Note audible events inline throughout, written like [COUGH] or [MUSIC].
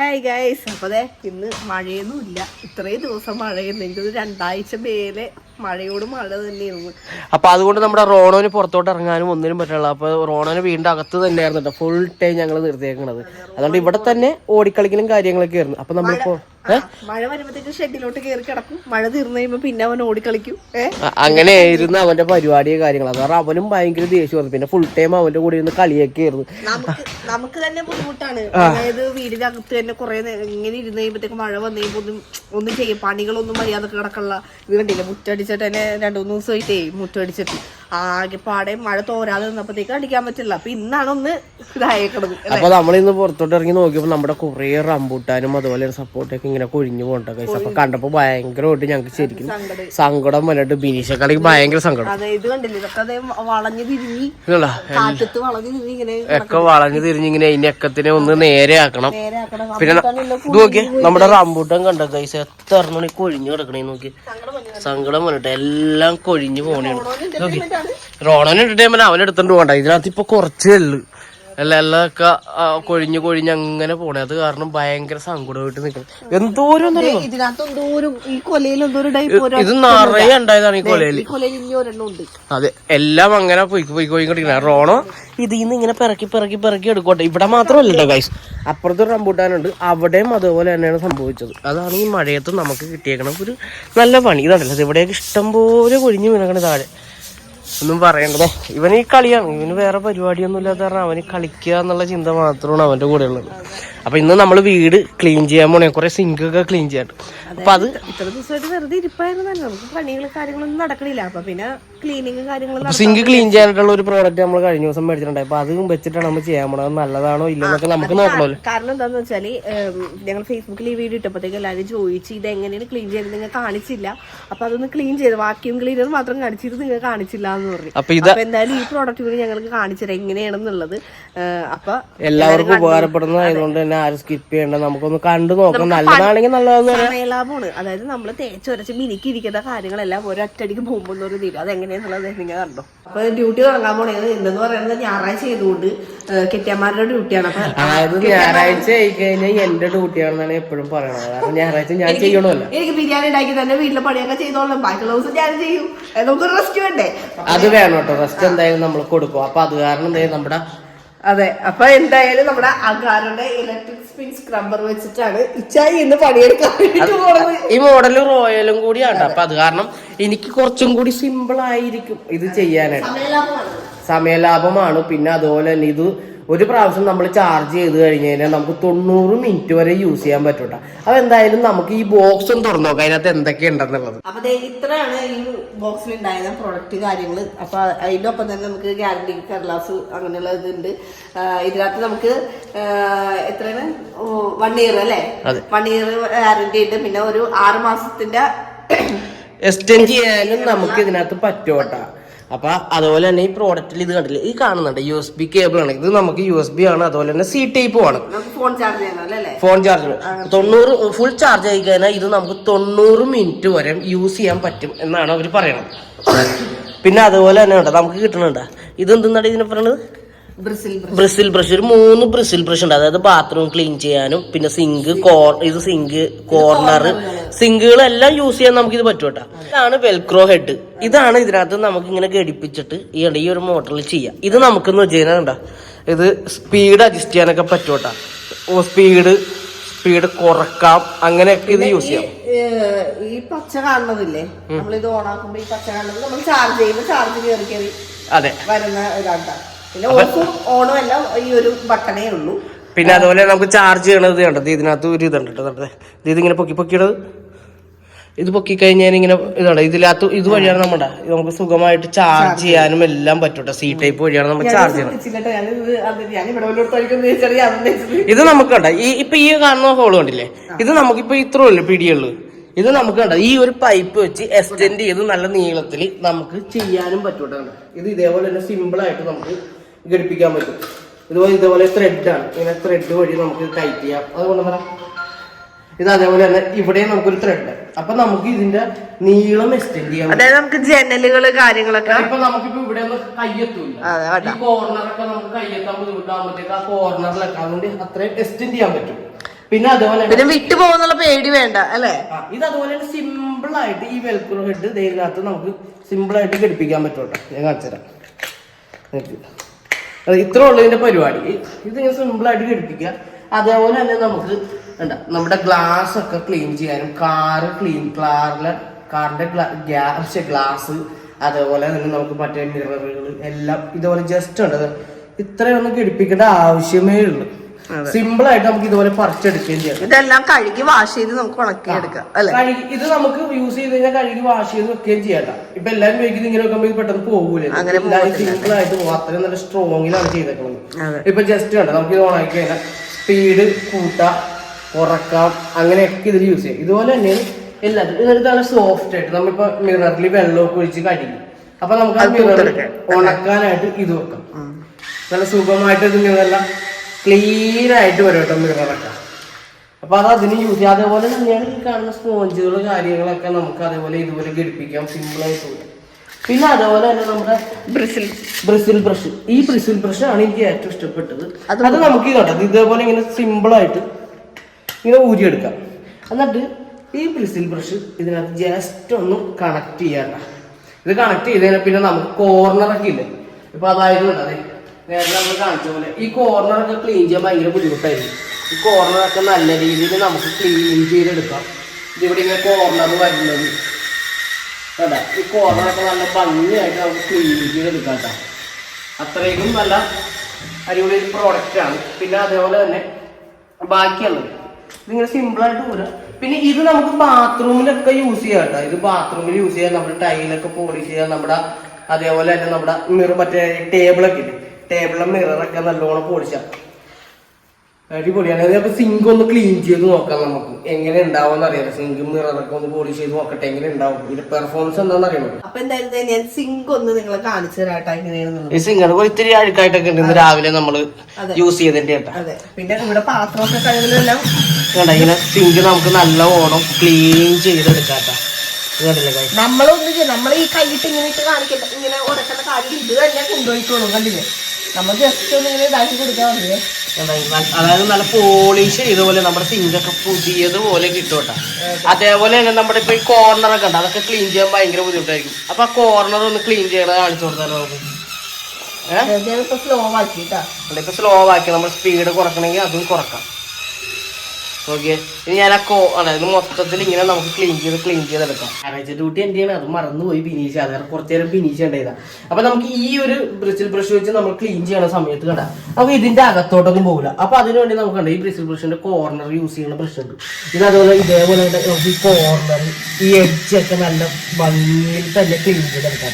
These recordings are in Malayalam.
ഹായ് ഗൈസ് അപ്പോൾ അതെ ഇന്ന് മഴയൊന്നും ഇല്ല ഇത്രയും ദിവസം മഴയൊന്നും എനിക്കൊരു രണ്ടാഴ്ച മേലെ മഴയോട് മഴ തന്നെയായിരുന്നു. അപ്പൊ അതുകൊണ്ട് നമ്മുടെ റോണോന് പുറത്തോട്ട് ഇറങ്ങാനും ഒന്നിനും പറ്റില്ല. അപ്പൊ റോണോന് വീണ്ടും അകത്ത് തന്നെയായിരുന്നു കേട്ടോ ഫുൾ ടൈം ഞങ്ങൾ നിർത്തിയേക്കണത്. അതുകൊണ്ട് ഇവിടെ തന്നെ ഓടിക്കളിക്കലും കാര്യങ്ങളൊക്കെ ആയിരുന്നു. അപ്പൊ നമ്മളിപ്പോ മഴ വരുമ്പോഴത്തേക്ക് ഷെഡിലോട്ട് കയറി കിടക്കും. മഴ തീർന്നു കഴിയുമ്പോ പിന്നെ അവൻ ഓടിക്കളിക്കും. അങ്ങനെ ആയിരുന്നു അങ്ങനെയായിരുന്നു അവന്റെ പരിപാടിയെ കാര്യങ്ങൾ കാരണം അവനും ഭയങ്കര ദേഷ്യമായിരുന്നു പിന്നെ ഫുൾ ടൈം അവന്റെ കൂടെ ഇരുന്ന് കളിയൊക്കെ ആയിരുന്നു. നമുക്ക് തന്നെ ബുദ്ധിമുട്ടാണ്. അതായത് വീടിന്റെ അകത്ത് തന്നെ കുറെ ഇങ്ങനെ ഇരുന്ന് കഴിയുമ്പോഴത്തേക്ക് മഴ വന്നു കഴിയുമ്പോ ഒന്നും ഒന്നും ചെയ്യും പണികളൊന്നും മര്യാദ കിടക്കള്ള ഇത് കണ്ടില്ല മുറ്റടിച്ചിട്ട് തന്നെ രണ്ടു മൂന്ന് ദിവസമായിട്ടേ മുറ്റടിച്ചിട്ട്. ആകെ പാടെ മഴ തോരാതെ നിന്നപ്പോഴത്തേക്ക് അടിക്കാൻ പറ്റില്ല. അപ്പൊ ഇന്നാണ് ഒന്ന് ഇതായേക്കണത് അപ്പൊ നമ്മളിന്ന് പുറത്തോട്ട് ഇറങ്ങി നോക്കിയപ്പോ നമ്മുടെ കുറെ റംബൂട്ടാനും അതുപോലെ സപ്പോർട്ടൊക്കെ ഇങ്ങനെ കൊഴിഞ്ഞു പോകണ്ട കൈസ് അപ്പൊ കണ്ടപ്പോ ഭയങ്കരമായിട്ട് ഞങ്ങൾക്ക് ശരിക്കും സങ്കടം. വന്നിട്ട് ബിനീഷക്കാണെങ്കിൽ ഭയങ്കര സങ്കടം. അതെ ഇത് കണ്ടില്ലേ? ഇതൊക്കെ വളഞ്ഞു തിരിഞ്ഞി കാറ്റത്ത് വളഞ്ഞു തിരിഞ്ഞി ഇങ്ങനെ ഒക്കെ വളഞ്ഞു തിരിഞ്ഞിങ്ങനെ അതിന്റെ അക്കത്തിനെ ഒന്ന് നേരെ ആക്കണം. പിന്നെ നോക്കിയേ നമ്മുടെ റംബൂട്ടാൻ കണ്ട കൈസ് എത്ര മണി കൊഴിഞ്ഞു കിടക്കണേ നോക്കി സങ്കടം വന്നിട്ട് എല്ലാം കൊഴിഞ്ഞു പോണേണ്. നോക്കി റോണൻ എന്റർടൈൻമെന്റ് അവൻ എടുത്തോണ്ട് പോകണ്ട. ഇതിനകത്ത് ഇപ്പൊ കുറച്ചേ ഉള്ളു. അല്ല എല്ലാം ഒക്കെ കൊഴിഞ്ഞു കൊഴിഞ്ഞ് അങ്ങനെ പോണേ. അത് കാരണം ഭയങ്കര സങ്കടമായിട്ട് നിക്കണം. എന്തോരം ഇത് നിറയെ ഉണ്ടായതാണ് ഈ കൊലയിൽ അതെ എല്ലാം അങ്ങനെ പോയി പോയി പോയിക്കൊണ്ടിരിക്കണ റോണോ ഇതിൽ നിന്ന് ഇങ്ങനെ പിറക്കി പിറക്കി പിറക്കി എടുക്കട്ടെ. ഇവിടെ മാത്രമല്ല കേട്ടോ ഗൈസ് അപ്പുറത്ത് റംബൂട്ടാനുണ്ട്. അവിടെയും അതുപോലെ തന്നെയാണ് സംഭവിച്ചത്. അതാണ് ഈ മഴയത്ത് നമുക്ക് കിട്ടിയേക്കണം ഒരു നല്ല പണി. ഇതാണല്ലോ ഇത് ഇവിടെയൊക്കെ ഇഷ്ടംപോലെ കൊഴിഞ്ഞു വീണക്കണ താഴെ. ഒന്നും പറയണ്ടതേ. ഇവന് ഈ കളിയാണ്. ഇവന് വേറെ പരിപാടിയൊന്നും ഇല്ലാത്ത കാരണം അവന് കളിക്കുക എന്നുള്ള ചിന്ത മാത്രമാണ് അവന്റെ കൂടെ ഉള്ളത് അപ്പൊ ഇന്ന് നമ്മൾ വീട് ക്ലീൻ ചെയ്യാൻ പോണേ. കുറെ സിങ്ക് ഒക്കെ ക്ലീൻ ചെയ്യാണ്ട് അപ്പൊ അത് ഇത്ര ദിവസമായിട്ട് വെറുതെ ഇരിപ്പായിരുന്നു നമുക്ക് പണികളും കാര്യങ്ങളൊന്നും നടക്കണില്ല. അപ്പൊ പിന്നെ ക്ലീനിങ് കാര്യങ്ങളും സിങ്ക് ക്ലീൻ ചെയ്യാനായിട്ടുള്ള ഒരു പ്രോഡക്റ്റ് നമ്മൾ കഴിഞ്ഞ ദിവസം മേടിച്ചിട്ടുണ്ടായി. അപ്പൊ അത് വെച്ചിട്ടാണ് നമ്മൾ ചെയ്യാൻ പോണത്. നല്ലതാണോ ഇല്ലെന്നൊക്കെ നമുക്ക് നോക്കണമല്ലോ. കാരണം എന്താന്ന് വെച്ചാൽ ഞങ്ങൾ ഫേസ്ബുക്കിൽ ഈ വീഡിയോ ഇട്ടപ്പോഴത്തേക്ക് എല്ലാവരും ചോദിച്ചു ഇത് എങ്ങനെയാണ് ക്ലീൻ ചെയ്യുന്നത് നിങ്ങൾ കാണിച്ചില്ല. അപ്പൊ അതൊന്ന് ക്ലീൻ ചെയ്ത് വാക്യൂം ക്ലീനർ മാത്രം കാണിച്ചിട്ട് നിങ്ങൾ കാണിച്ചില്ല എന്ന് പറഞ്ഞു. അപ്പൊ ഇത് എന്തായാലും ഈ പ്രോഡക്റ്റ് കൂടി ഞങ്ങൾക്ക് കാണിച്ചത് എങ്ങനെയാണെന്നുള്ളത് അപ്പൊ എല്ലാവർക്കും ഉപകാരപ്പെടുന്നതായതുകൊണ്ട് തന്നെ ആരും സ്കിപ്പ് ചെയ്യണ്ട. നമുക്കൊന്ന് കണ്ടു നോക്കാം. നല്ലതാണെങ്കിൽ നല്ലതെന്ന് പറയാം. സമയലാഭമാണ്. അതായത് നമ്മൾ തേച്ചൊരച്ച് മിനുക്കിയിരിക്കുന്ന കാര്യങ്ങളെല്ലാം ഒരൊറ്റടിക്ക് പോകുമ്പോൾ ഒരു തീരും അതെങ്ങനെയാന്നുള്ളത് നിങ്ങൾ കണ്ടോ? അപ്പൊ ഡ്യൂട്ടി തുടങ്ങാൻ പോണത് ഇന്നെന്ന് പറയുന്നത് ഞായറാഴ്ച ചെയ്തുകൊണ്ട് കെട്ടിയന്മാരുടെ ഡ്യൂട്ടിയാണ് അതായത് ഞായറാഴ്ച ആയി കഴിഞ്ഞാൽ എന്റെ ഡ്യൂട്ടിയാണെന്നാണ് എപ്പോഴും പറയണത്. കാരണം ഞായറാഴ്ച ഞാൻ ചെയ്യണമല്ലോ. എനിക്ക് ബിരിയാണി ഉണ്ടാക്കി തന്നെ വീട്ടിലെ പണിയൊക്കെ ചെയ്തോളാം ബാക്കിയുള്ള ദിവസം ഞാൻ ചെയ്യും. നമുക്ക് റെസ്റ്റ് വേണ്ടേ? അത് വേണം കേട്ടോ. റെസ്റ്റ് എന്തായാലും നമ്മൾ കൊടുക്കും. അപ്പൊ അത് കാരണം എന്തായാലും നമ്മുടെ അതെ അപ്പൊ എന്തായാലും നമ്മുടെ അകാരുടെ ഇലക്ട്രിക് സ്പിൻ സ്ക്രബ്ബർ വെച്ചിട്ടാണ് ഇച്ചായി ഇന്ന് പണിയെടുക്കാൻ വേണ്ടിട്ട് പോണത്. ഈ മോഡൽ റോയലും കൂടിയാണ്. അപ്പൊ അത് കാരണം എനിക്ക് കുറച്ചും കൂടി സിമ്പിൾ ആയിരിക്കും ഇത് ചെയ്യാനായിട്ട്. സമയലാഭമാണ്. സമയലാഭമാണ്. പിന്നെ അതുപോലെ തന്നെ ഇത് ഒരു പ്രാവശ്യം നമ്മൾ ചാർജ് ചെയ്ത് കഴിഞ്ഞ് കഴിഞ്ഞാൽ നമുക്ക് തൊണ്ണൂറ് മിനിറ്റ് വരെ യൂസ് ചെയ്യാൻ പറ്റൂട്ട. അതെന്തായാലും നമുക്ക് ഈ ബോക്സ് ഒന്ന് തുറന്നു നോക്കാം അതിനകത്ത് എന്തൊക്കെ ഉണ്ടെന്നുള്ളത്. അപ്പൊ ഇത്രയാണ് ഈ ബോക്സിൽ ഉണ്ടായിരുന്ന പ്രൊഡക്റ്റ് കാര്യങ്ങൾ അപ്പൊ അതിന്റെ ഒപ്പം തന്നെ നമുക്ക് ഗ്യാരണ്ടി കടലാസ് അങ്ങനെയുള്ള ഇതുണ്ട്. ഇതിനകത്ത് നമുക്ക് എത്രയാണ്? വൺ ഇയർ അല്ലേ. വൺ ഇയർ ഗ്യാരണ്ടി ഉണ്ട്. പിന്നെ ഒരു ആറ് മാസത്തിന്റെ എക്സ്റ്റെൻഡ് ചെയ്യാനും നമുക്ക് ഇതിനകത്ത് പറ്റുമോട്ടാ അപ്പൊ അതുപോലെ തന്നെ ഈ പ്രോഡക്റ്റിൽ ഇത് കണ്ടില്ല? ഈ കാണുന്നുണ്ട് യു എസ് ബി കേബിൾ ആണ്. ഇത് നമുക്ക് യു എസ് ബി ആണ്. അതുപോലെ തന്നെ സി ടൈപ്പും ആണ്. ഫോൺ ചാർജ് തൊണ്ണൂറ് ഫുൾ ചാർജ് ആയി കഴിഞ്ഞാൽ ഇത് നമുക്ക് തൊണ്ണൂറ് മിനിറ്റ് വരെ യൂസ് ചെയ്യാൻ പറ്റും എന്നാണ് അവർ പറയുന്നത് [COUGHS] പിന്നെ അതുപോലെ തന്നെ ഉണ്ട് നമുക്ക് കിട്ടണുണ്ട് ഇത് എന്തെന്നാണ് ഇതിനെ പറയണത് ബ്രസിൽ ബ്രഷ്. ഒരു മൂന്ന് ബ്രസിൽ ബ്രഷ് ഉണ്ട്. അതായത് ബാത്റൂം ക്ലീൻ ചെയ്യാനും പിന്നെ സിങ്ക് കോർ ഇത് സിങ്ക് കോർണർ സിങ്കുകളെല്ലാം യൂസ് ചെയ്യാൻ നമുക്ക് ഇത് പറ്റും കേട്ടോ. ഇതാണ് വെൽക്രോ ഹെഡ് ഇതാണ് ഇതിനകത്ത് നമുക്ക് ഇങ്ങനെ ഘടിപ്പിച്ചിട്ട് ഈ ഈ ഒരു മോട്ടറിൽ ചെയ്യാം. ഇത് നമുക്കെന്ന് വെച്ച് കഴിഞ്ഞാൽ കണ്ടോ? ഇത് സ്പീഡ് അഡ്ജസ്റ്റ് ചെയ്യാനൊക്കെ പറ്റും കേട്ടോ. സ്പീഡ് സ്പീഡ് കുറക്കാം. അങ്ങനെയൊക്കെ ഇത് യൂസ് ചെയ്യാം. ഈ പച്ച കാണുന്നതില്ലേ? നമ്മളിത് ഓണാക്കുമ്പോ ഈ പച്ച കാണുന്നത് നമ്മൾ ചാർജ് ചെയ്യുമ്പോൾ ചാർജ് കയറി കയറി അതെ. വരുന്ന ഇതാണ് പിന്നെ ഓണും എല്ലാം ഈ ഒരു ബട്ടണേ ഉള്ളൂ. പിന്നെ അതുപോലെ നമുക്ക് ചാർജ് ചെയ്യണത് കണ്ടത് ഇതിനകത്ത് ഒരു ഇതുണ്ട് കേട്ടോ ഇത് ഇതിങ്ങനെ പൊക്കി പൊക്കിയിടത്. ഇത് പൊക്കി കഴിഞ്ഞാൽ ഇങ്ങനെ ഇതാണ് ഇതിലകത്ത് ഇത് വഴിയാണ് നമ്മുടെ. നമുക്ക് സുഖമായിട്ട് ചാർജ് ചെയ്യാനും എല്ലാം പറ്റും സി ടൈപ്പ് വഴിയാണ് നമ്മൾ ചാർജ് ചെയ്യണം ഇത് നമുക്ക് കണ്ട? ഈ ഇപ്പൊ ഈ കാണുന്ന ഹോൾ കണ്ടില്ലേ? ഇത് നമുക്കിപ്പോ ഇത്ര ഉള്ളു പിടിയുള്ളു. ഇത് നമുക്ക് കണ്ട? ഈ ഒരു പൈപ്പ് വെച്ച് എക്സ്റ്റെൻഡ് ചെയ്ത് നല്ല നീളത്തിൽ നമുക്ക് ചെയ്യാനും പറ്റും കണ്ടോ. ഇത് ഇതേപോലെ തന്നെ സിമ്പിൾ ആയിട്ട് നമുക്ക് ഘടിപ്പിക്കാൻ പറ്റും. ഇതുപോലെ ഇതേപോലെ ത്രെഡ് ആണ്. ഇങ്ങനെ ത്രെഡ് വഴി നമുക്ക് ടൈറ്റ് ചെയ്യാം. അതുകൊണ്ട് പറ. ഇത് അതേപോലെ തന്നെ ഇവിടെ നമുക്കൊരു ത്രെഡ് അപ്പൊ നമുക്ക് ഇതിന്റെ നീളം എക്സ്റ്റെൻഡ് ചെയ്യാം അതായത് നമുക്ക് ജനലുകൾ കാര്യങ്ങളൊക്കെ ഇപ്പൊ നമുക്കിപ്പോ ഇവിടെ ഒന്നും കയ്യെത്തൂല അതെ, വേണ്ട. ഈ കോർണറൊക്കെ നമുക്ക് കയ്യെത്താൻ ബുദ്ധിമുട്ടാകുമ്പോഴത്തേക്ക് ആ കോർണറിലൊക്കെ അതുകൊണ്ട് അത്രയും എക്സ്റ്റെൻഡ് ചെയ്യാൻ പറ്റും. പിന്നെ അതുപോലെ പിന്നെ വിട്ടു പോകുന്നുള്ള പേടി വേണ്ട അല്ലേ? ഇത് അതുപോലെ തന്നെ സിമ്പിൾ ആയിട്ട് ഈ വെൽക്കുറ ഹെഡ് ഇതിനകത്ത് നമുക്ക് സിമ്പിൾ ആയിട്ട് ഘടിപ്പിക്കാൻ പറ്റും കേട്ടോ. ഞാൻ കാണിച്ചുതരാം. ഇത്ര ഉള്ളൂ ഇതിന്റെ പരിപാടി. ഇതിങ്ങനെ സിമ്പിൾ ആയിട്ട് ഘടിപ്പിക്കുക. അതേപോലെ തന്നെ നമുക്ക് എന്താ നമ്മുടെ ഗ്ലാസ് ഒക്കെ ക്ലീൻ ചെയ്യാനും കാറ് ക്ലീൻ കാറിലെ കാറിന്റെ ഗ്യാസ് ഗ്ലാസ് അതേപോലെ തന്നെ നമുക്ക് മറ്റേ മിററുകൾ എല്ലാം ഇതുപോലെ ജസ്റ്റ് ഉണ്ട്. ഇത്രയൊന്നും ഘടിപ്പിക്കേണ്ട ആവശ്യമേ ഉള്ളൂ. സിമ്പിൾ ആയിട്ട് നമുക്ക് ഇതുപോലെ പറിച്ചെടുക്കുകയും ചെയ്യാം. ഇതെല്ലാം കഴുകി വാഷ് ചെയ്ത് നമുക്ക് ഉണക്കി എടുക്കാം അല്ലെ? കഴുകി ഇത് നമുക്ക് യൂസ് ചെയ്ത് കഴിഞ്ഞാൽ കഴുകി വാഷ് ചെയ്ത് വെക്കുകയും ചെയ്യണ്ട ഇപ്പൊ എല്ലാരും ഉപയോഗിക്കുന്നത് ഇങ്ങനെ വെക്കുമ്പോൾ പെട്ടെന്ന് പോകൂലേ? സിമ്പിൾ ആയിട്ട് അത്രയും നല്ല സ്ട്രോങ്ങിലാണ് ആണ് ചെയ്തേക്കുന്നത് ഇപ്പൊ ജസ്റ്റ് കണ്ട നമുക്ക് ഇത് ഓണാക്കി കഴിഞ്ഞാൽ സ്പീഡ് കൂട്ടാം ഉറക്കാം അങ്ങനെയൊക്കെ ഇതിൽ യൂസ് ചെയ്യാം. ഇതുപോലെ തന്നെയാണ് എല്ലാതും ഇതൊരു നല്ല സോഫ്റ്റ് ആയിട്ട് നമ്മളിപ്പോ മിററിൽ വെള്ളമൊക്കെ ഒഴിച്ച് കഴുകി. അപ്പൊ നമുക്ക് ആ മിറർ ഉണക്കാനായിട്ട് ഇത് വെക്കാം. നല്ല സുഖമായിട്ട് ഇത് നല്ല ക്ലീൻ ആയിട്ട് വരും കേട്ടോ മിററൊക്കെ അപ്പൊ അത് അതിന് യൂസ് ചെയ്യാം. അതേപോലെ തന്നെയാണ് ഈ കാണുന്ന സ്പോഞ്ചുകൾ കാര്യങ്ങളൊക്കെ നമുക്ക് അതേപോലെ ഇതുപോലെ ഘടിപ്പിക്കാം. സിമ്പിൾ ആയിട്ട് വരും. പിന്നെ അതേപോലെ തന്നെ നമ്മുടെ ബ്രസിൽ ബ്രസിൽ ബ്രഷ് ഈ ബ്രസിൽ ബ്രഷ് ആണ് എനിക്ക് ഏറ്റവും ഇഷ്ടപ്പെട്ടത്. അത് നമുക്ക് ഇതോട്ടെ ഇതേപോലെ ഇങ്ങനെ സിമ്പിൾ ആയിട്ട് ഇങ്ങനെ ഊരിയെടുക്കാം. എന്നിട്ട് ഈ ബ്രിസിൽ ബ്രഷ് ഇതിനകത്ത് ജസ്റ്റ് ഒന്ന് കണക്ട് ചെയ്യാറില്ല ഇത് കണക്ട് ചെയ്തതിനെ പിന്നെ നമുക്ക് കോർണറൊക്കെ ഇല്ലേ? ഇപ്പൊ അതായത് അതെ നേരത്തെ നമ്മൾ കാണിച്ച പോലെ ഈ കോർണറൊക്കെ ക്ലീൻ ചെയ്യാൻ ഭയങ്കര ബുദ്ധിമുട്ടായിരിക്കും ഈ കോർണറൊക്കെ നല്ല രീതിയിൽ നമുക്ക് ക്ലീൻ ചെയ്തെടുക്കാം. ഇതിവിടെ ഇങ്ങനെ കോർണർ വരുന്നത്. കേട്ടാ ഈ കോർണറൊക്കെ നല്ല ഭംഗിയായിട്ട് നമുക്ക് ക്ലീൻ ചെയ്തെടുക്കാം കേട്ടോ. നല്ല അടിപൊളി ഒരു പ്രോഡക്റ്റാണ് പിന്നെ അതേപോലെ തന്നെ ബാക്കിയുള്ളത്. ഇതിങ്ങനെ സിമ്പിളായിട്ട് പോരാ പിന്നെ ഇത് നമുക്ക് ബാത്റൂമിലൊക്കെ യൂസ് ചെയ്യാം കേട്ടോ. ഇത് ബാത്റൂമിൽ യൂസ് ചെയ്യാം. നമ്മുടെ ടൈലൊക്കെ പോളിഷ് ചെയ്യാം. നമ്മുടെ അതേപോലെ തന്നെ നമ്മുടെ മറ്റേ ടേബിളൊക്കെ ഇല്ലേ? ടേബിളിലെ മിററൊക്കെ നല്ലോണം പോളിഷാം അടിപൊളിയാണ്. അപ്പൊ സിങ്ക് ഒന്ന് ക്ലീൻ ചെയ്ത് നോക്കാം നമുക്ക്. എങ്ങനെ ഉണ്ടാവും അറിയാം. സിങ്ക് മിററൊക്കെ ഒന്ന് പോളിഷ് ചെയ്ത് നോക്കട്ടെ. എങ്ങനെ ഉണ്ടാവും? ഇതിന്റെ പെർഫോമൻസ് എന്താണെന്ന് അറിയണം അപ്പൊ എന്തായാലും ഞാൻ സിങ്ക് ഒന്ന് നിങ്ങളെ കാണിച്ചു തരാട്ടെ എങ്ങനെയാണെന്നുള്ളത് ഈ സിങ്ക് ഇത്തിരി അഴുക്കായിട്ടൊക്കെ ഉണ്ട് രാവിലെ നമ്മൾ യൂസ് ചെയ്തിട്ട് കേട്ടാ. അതെ. പിന്നെ ഇവിടെ പാത്രമൊക്കെ കഴിവിലെല്ലാം കണ്ട ഇങ്ങനെ സിങ്ക് നമുക്ക് നല്ല ഓണം ക്ലീൻ ചെയ്തെടുക്കാട്ടാ? നമ്മളൊന്നും ചെയ്യും നമ്മൾ ഈ കൈയിട്ട് ഇങ്ങനെ ഇട്ട് കാണിക്കണ്ട ഇങ്ങനെ ഉടക്കേണ്ട കാര്യം ഇത് തന്നെ കൊണ്ടുപോയിട്ടുള്ളൂ കണ്ടില്ലേ? നമ്മൾ ജസ്റ്റ് ഒന്ന് ഇങ്ങനെ ഇതാക്കി കൊടുക്കാൻ മതിയേ അതായത് നല്ല പോളിഷ് ഇതുപോലെ നമ്മുടെ സിങ്ക് ഒക്കെ പുതിയതുപോലെ കിട്ടും കേട്ടോ. അതേപോലെ തന്നെ നമ്മുടെ ഇപ്പൊ ഈ കോർണർ ഒക്കെ ഉണ്ട് അതൊക്കെ ക്ലീൻ ചെയ്യാൻ ഭയങ്കര ബുദ്ധിമുട്ടായിരിക്കും. അപ്പൊ ആ കോർണർ ഒന്ന് ക്ലീൻ ചെയ്യണത് കാണിച്ചു കൊടുത്താലോ നമുക്ക്? ഏഹ് സ്ലോ ആക്കിട്ടാ. ഇപ്പൊ സ്ലോ ആക്കി നമ്മൾ സ്പീഡ് കുറക്കണമെങ്കിൽ അതും കുറക്കാം. ഓക്കെ. ഇനി ഞാൻ ആ കോ അതായത് മൊത്തത്തിൽ ഇങ്ങനെ നമുക്ക് ക്ലീൻ ചെയ്ത് ക്ലീൻ ചെയ്തെടുക്കാം. ഞായറാഴ്ച ഡ്യൂട്ടി എന്റെയാണ് അത് മറന്നുപോയി ബിനീഷ്. അത് കുറച്ചു നേരം ബിനീഷ് ഉണ്ടായതാ അപ്പൊ നമുക്ക് ഈ ഒരു ബ്രിസിൽ ബ്രഷ് വെച്ച് നമ്മൾ ക്ലീൻ ചെയ്യണ സമയത്ത് കണ്ട അപ്പൊ ഇതിന്റെ അകത്തോട്ടൊന്നും പോകില്ല അപ്പൊ അതിനുവേണ്ടി നമുക്ക് കണ്ട ഈ ബ്രിസിൽ ബ്രഷിന്റെ കോർണർ യൂസ് ചെയ്യുന്ന ബ്രഷ് ഉണ്ട്. ഇത് അതുപോലെ ഇതേപോലെ ഈ കോർണർ ഈ എഡ്ജ് ഒക്കെ നല്ല ഭംഗിയിൽ തന്നെ ക്ലീൻ ചെയ്തെടുക്കാം.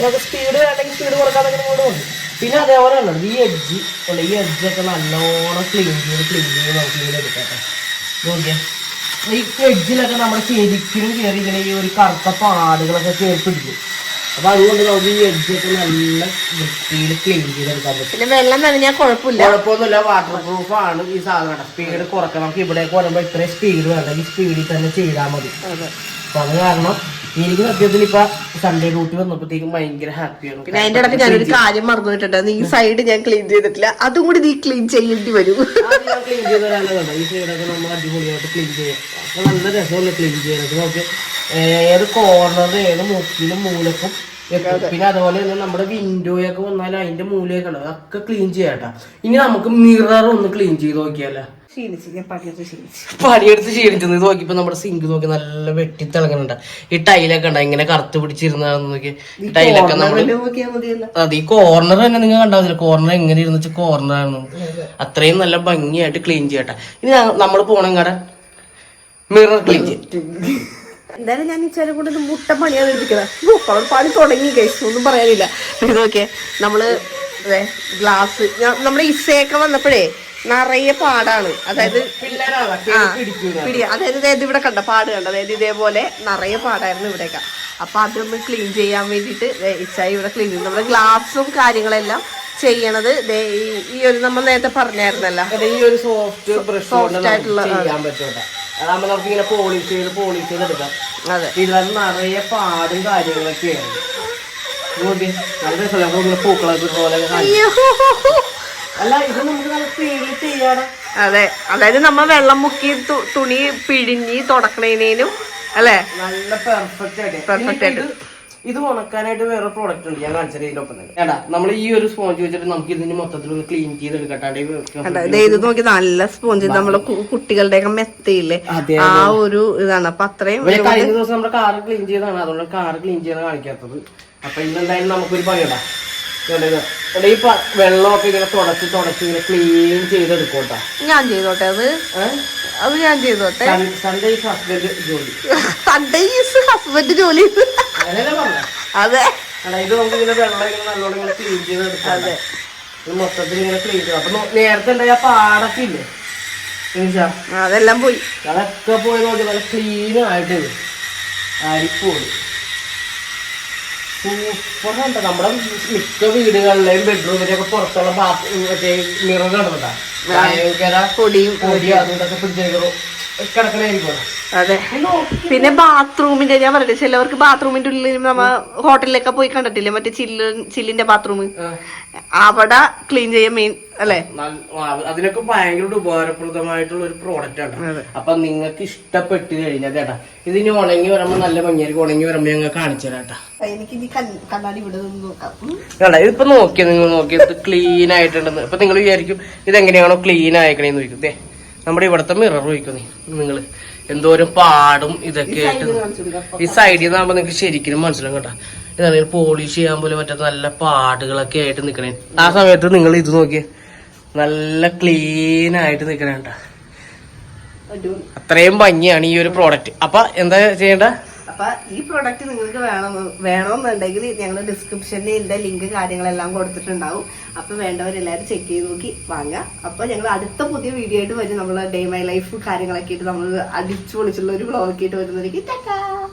നമുക്ക് സ്പീഡ് വേണമെങ്കിൽ സ്പീഡ് കുറക്കാതെ ഇങ്ങോട്ട് ഉണ്ട് പിന്നെ അതേപോലെ തന്നെ ഈ എഡ്ജ് അല്ല ഈ എഡ്ജ് ഒക്കെ നല്ലോണം ക്ലീൻ ചെയ്ത് ക്ലീൻ ചെയ്ത് നമുക്ക് ഇതിൽ എടുക്കാം ട്ടോ. നോക്കിയേ. ഈ എഡ്ജിലൊക്കെ നമ്മുടെ ശരിക്കും കയറി ഇങ്ങനെ ഈ ഒരു കറുത്ത പാടുകളൊക്കെ കയറി പിടിക്കും. അപ്പൊ അതുകൊണ്ട് നമുക്ക് ഈ എഡ്ജൊക്കെ നല്ല വൃത്തിയിൽ ക്ലീൻ ചെയ്തെടുക്കാൻ പറ്റും. പിന്നെ വെള്ളം നനഞ്ഞാൽ കുഴപ്പമില്ല. കുഴപ്പമൊന്നുമില്ല വാട്ടർ പ്രൂഫ് ആണ്. ഈ സാധനം സ്പീഡ് കുറക്കണം നമുക്ക് ഇവിടേക്ക് വരുമ്പോൾ ഇത്രയും സ്പീഡ് വേണ്ട. ഈ സ്പീഡിൽ തന്നെ ചെയ്താൽ മതി. അപ്പൊ അത് കാരണം എനിക്ക് സത്യത്തിൽ ഇപ്പൊ സൺഡേ ഡ്യൂട്ടി വന്നപ്പോഴത്തേക്കും ഭയങ്കര ഹാപ്പിയാണ് പിന്നെ അതിന്റെ ഇടയ്ക്ക് ഞാനൊരു കാര്യം മറന്നു നീ ഈ സൈഡ് ഞാൻ ക്ലീൻ ചെയ്തിട്ടില്ല. അതും കൂടി നീ ക്ലീൻ ചെയ്യേണ്ടി വരും. ക്ലീൻ ചെയ്ത് തരാനുള്ളതാണ് ഈ സൈഡൊക്കെ നമ്മൾ അടിപൊളിയായിട്ട് ക്ലീൻ ചെയ്യാം. അപ്പൊ നല്ല രസമല്ലേ ക്ലീൻ ചെയ്യുന്നത് നമുക്ക് ഏത് കോർണർ ഏത് മുക്കിലും മൂലക്കും. പിന്നെ അതുപോലെ തന്നെ നമ്മുടെ വിൻഡോയൊക്കെ വന്നാൽ അതിന്റെ മൂലയൊക്കെ ഉണ്ട്. അതൊക്കെ ക്ലീൻ ചെയ്യാട്ടാ ഇനി നമുക്ക് മിറർ ഒന്ന് ക്ലീൻ ചെയ്ത് നോക്കിയാലോ? ഞാൻ ക്ഷീണിച്ച് പണിയെടുത്ത് ക്ഷീണിച്ചത് ഇത് നോക്കിയപ്പോ നമ്മുടെ സിങ്ക് നോക്കി നല്ല വെട്ടി തിളങ്ങുന്നുണ്ട് ഈ ടൈലൊക്കെ ഉണ്ടാ ഇങ്ങനെ കറുത്ത് പിടിച്ചിരുന്നാന്ന് നോക്കി ടൈലൊക്കെ നമ്മൾ അത് ഈ കോർണർ തന്നെ നിങ്ങൾ കണ്ടാവില്ല കോർണർ എങ്ങനെ ഇരുന്ന് വെച്ചാൽ കോർണർ ആണ് അത്രയും നല്ല ഭംഗിയായിട്ട് ക്ലീൻ ചെയ്യട്ടെ. ഇനി നമ്മൾ പോണം കട മിറർ ക്ലീൻ ചെയ്യും. എന്തായാലും ഞാൻ ഈ ചേരം കൊണ്ട് മുട്ട പണിയാണ് എടുപ്പിക്കുന്നത്. പണി തുടങ്ങി കഴിച്ചു ഒന്നും പറയാനില്ല. ഇതൊക്കെ നമ്മൾ ഗ്ലാസ് നമ്മുടെ ഇസയൊക്കെ വന്നപ്പോഴേ നിറയെ പാടാണ്. അതായത് ആ പിടി അതായത് ദേ ഇവിടെ കണ്ട പാട് കണ്ട? അതായത് ഇതേപോലെ നിറയെ പാടായിരുന്നു ഇവിടെയൊക്കെ. അപ്പൊ അതൊന്ന് ക്ലീൻ ചെയ്യാൻ വേണ്ടിയിട്ട് ഇച്ചായി ഇവിടെ ക്ലീൻ ചെയ്യും നമ്മുടെ ഗ്ലാസും കാര്യങ്ങളെല്ലാം ചെയ്യണത് ഈ- ഒരു നമ്മൾ നേരത്തെ പറഞ്ഞായിരുന്നല്ലോ. ഈ ഒരു സോഫ്റ്റ് ബ്രഷ് കൊണ്ട് ആയിട്ടുള്ള, ചെയ്യാൻ പറ്റൂട്ടോ. അതാകുമ്പോ നമുക്ക് ഇങ്ങനെ പോളിഷ് ചെയ്ത് പോളിഷ് ചെയ്ത് എടുക്കാം. അതെ. ഇതിനകത്ത് നിറയെ പാടും കാര്യങ്ങളൊക്കെയാണ്. നല്ല രസമല്ല? നമ്മളിങ്ങനെ പൂക്കളൊക്കെ പോലെ അല്ല ഇത് നമുക്ക് നല്ല സ്പീഡിൽ ചെയ്യാടാ അതെ. അതായത് നമ്മ വെള്ളം മുക്കി തുണി പിഴിഞ്ഞ് തുടക്കണേനും അല്ലെ? നല്ല പെർഫെക്റ്റ് ആയിട്ട്. ഇത് ഉണക്കാനായിട്ട് വേറെ പ്രോഡക്റ്റ് ഉണ്ട് ഞാൻ കാണിച്ചത് ഇതിനൊപ്പം തന്നെ ഏടാ നമ്മൾ ഈ ഒരു സ്പോഞ്ച് വെച്ചിട്ട് നമുക്ക് ഇതിന് മൊത്തത്തിൽ ഒന്ന് ക്ലീൻ ചെയ്ത് എടുക്കട്ടെ ഇത് നോക്കി നല്ല സ്പോഞ്ച് നമ്മളെ കുട്ടികളുടെ ഒക്കെ മെത്തയില്ലേ? ആ ഒരു ഇതാണ്. അപ്പൊ അത്രയും കഴിഞ്ഞ ദിവസം നമ്മുടെ കാർ ക്ലീൻ ചെയ്താണ് അതുകൊണ്ട് കാർ ക്ലീൻ ചെയ്ത് കാണിക്കാത്തത്. അപ്പൊ ഇന്ന് എന്തായാലും നമുക്കൊരു പണിയടാ ഈ വെള്ളമൊക്കെ ഇങ്ങനെ തുടച്ച് തുടച്ച് ഇങ്ങനെ ക്ലീൻ ചെയ്തെടുക്കോട്ടാ ഞാൻ ചെയ്തോട്ടെ അത്? അത് ഞാൻ ചെയ്തോട്ടെ? സൺഡേ ഹസ്ബൻഡ് ജോലി. സൺഡേ ഹസ്ബൻഡ് ജോലി. അതെ. ഇത് നമുക്ക് ഇങ്ങനെ വെള്ളം ഇങ്ങനെ നല്ലോണം ഇങ്ങനെ ക്ലീൻ ചെയ്തെടുക്കാം അതെ. ഇത് മൊത്തത്തിൽ ഇങ്ങനെ ക്ലീൻ ചെയ്ത്. അപ്പൊ നോ- നേരത്തെ ഉണ്ടായ ആ പാടൊക്കെ ഇല്ലേ? നിമിഷാ അതെല്ലാം പോയി. അതൊക്കെ പോയി നോക്കി നല്ല ക്ലീൻ ആയിട്ട് അരിപ്പോളി സൂപ്പറുണ്ട് നമ്മുടെ മിക്ക വീടുകളിലെയും ബെഡ്റൂമിലൊക്കെ പുറത്തുള്ള ബാത്ത് മറ്റേ മിറർ കണ്ടതാ ഭയങ്കര പൊടിയും പൊടി അതും ഇതൊക്കെ പിടിച്ചേക്കണു കിടക്കണായിരിക്കും അതെ. പിന്നെ ബാത്റൂമിന്റെ ഞാൻ പറഞ്ഞില്ലേ ചിലവർക്ക് ബാത്റൂമിന്റെ ഉള്ളിൽ നമ്മ ഹോട്ടലിലൊക്കെ പോയി കണ്ടിട്ടില്ലേ മറ്റേ ചില്ല ചില്ലിന്റെ ബാത്റൂം. അവിടെ ക്ലീൻ ചെയ്യാൻ മെയിൻ അല്ലേ? അതിനൊക്കെ ഭയങ്കര ഉപകാരപ്രദമായിട്ടുള്ള ഒരു പ്രോഡക്റ്റ് ആണ്. അപ്പൊ നിങ്ങൾക്ക് ഇഷ്ടപ്പെട്ട് കഴിഞ്ഞാൽ ചേട്ടാ ഇതിന് ഉണങ്ങി വരുമ്പോ നല്ല ഭംഗിയായിരിക്കും. ഉണങ്ങി വരുമ്പോ ഞങ്ങൾ കാണിച്ചു തരാട്ടാ കണ്ടാ ഇതിപ്പോ നോക്കിയ നിങ്ങൾ നോക്കിയത് ക്ലീൻ ആയിട്ടുണ്ടെന്ന്. ഇപ്പൊ നിങ്ങൾ വിചാരിക്കും ഇതെങ്ങനെയാണോ ക്ലീൻ ആയിക്കണേന്ന് ചോദിക്കും. നമ്മുടെ ഇവിടത്തെ മിറർ വയ്ക്കുന്നേ നിങ്ങൾ എന്തോരം പാടും ഇതൊക്കെ ആയിട്ട്. ഈ സൈഡിൽ നിന്നാകുമ്പോൾ നിങ്ങൾക്ക് ശരിക്കും മനസ്സിലാവും കേട്ടോ. ഇതാണ് പോളിഷ് ചെയ്യാൻ പോലും പറ്റാത്ത നല്ല പാടുകളൊക്കെ ആയിട്ട് നിക്കണേ. ആ സമയത്ത് നിങ്ങൾ ഇത് നോക്കിയേ. നല്ല ക്ലീൻ ആയിട്ട് നിക്കണേ കേട്ടോ. അത്രയും ഭംഗിയാണ് ഈ ഒരു പ്രോഡക്റ്റ് അപ്പൊ എന്താ ചെയ്യേണ്ട? അപ്പൊ ഈ പ്രൊഡക്റ്റ് നിങ്ങൾക്ക് വേണം വേണമെന്നുണ്ടെങ്കിൽ ഞങ്ങൾ ഡിസ്ക്രിപ്ഷനിൽ ഇതിന്റെ ലിങ്ക് കാര്യങ്ങളെല്ലാം കൊടുത്തിട്ടുണ്ടാവും. അപ്പൊ വേണ്ടവരെല്ലാവരും ചെക്ക് ചെയ്ത് നോക്കി വാങ്ങുക അപ്പൊ ഞങ്ങൾ അടുത്ത പുതിയ വീഡിയോ ആയിട്ട് വരും. നമ്മൾ ഡേ മൈ ലൈഫ് കാര്യങ്ങളൊക്കെ ആയിട്ട് നമ്മൾ അടിച്ചു പൊളിച്ചുള്ള ഒരു ബ്ലോഗ് ആയിട്ട് വരുന്നതായിരിക്കും.